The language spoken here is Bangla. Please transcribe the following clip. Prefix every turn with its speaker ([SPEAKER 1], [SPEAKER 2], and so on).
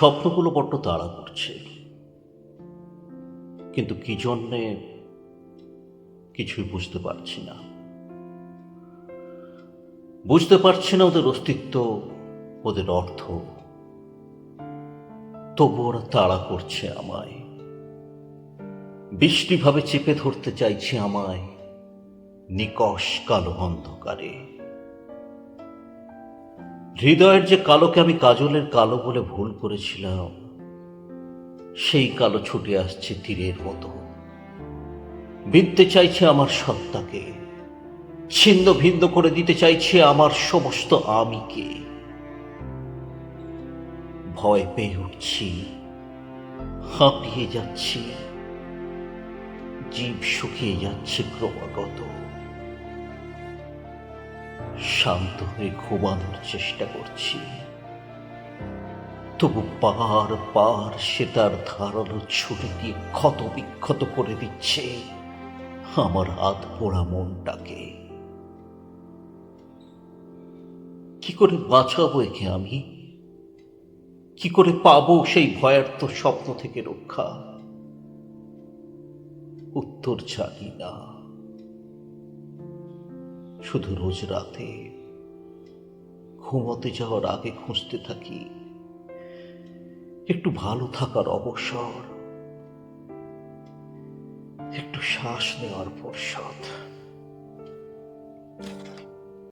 [SPEAKER 1] স্বপ্নগুলো বড্ড তাড়া করছে। কিন্তু কি জন্যে কিছুই বুঝতে পারছি না। বুঝতে পারছি না ওদের অস্তিত্ব, ওদের অর্থ। তবু ওরা তাড়া করছে আমায়। বৃষ্টিভাবে চেপে ধরতে চাইছে আমায়। নিকশ কালো অন্ধকারে। হৃদয়ের যে কালোকে আমি কাজলের কালো বলে ভুল করেছিলাম, সেই কালো ছুটে আসছে তীরের মতো। বিনতে চাইছে আমার সত্তাকে, ছিন্ন ভিন্ন করে দিতে চাইছে আমার সমস্ত আমিকে। ভয় পেয়ে উঠছি, হাঁপিয়ে যাচ্ছি, জীব শুকিয়ে যাচ্ছে ক্রমাগত। শান্ত হয়ে ঘুমানোর চেষ্টা করছি। তবু পার পার সে তার ধারালো ছুটি দিয়ে ক্ষত বিক্ষত করে দিচ্ছে আমার হাত পোড়া মনটাকে। কি করে বাঁচাবো একে আমি? কি করে পাবো সেই ভয়ার্থ স্বপ্ন থেকে রক্ষা? উত্তর জানি না। শুধু রোজ রাতে। ঘুমোতে যাওয়ার আগে খুঁজতে থাকি। একটু ভালো থাকার অবসর। একটু শ্বাস নেওয়ার পর্ষদ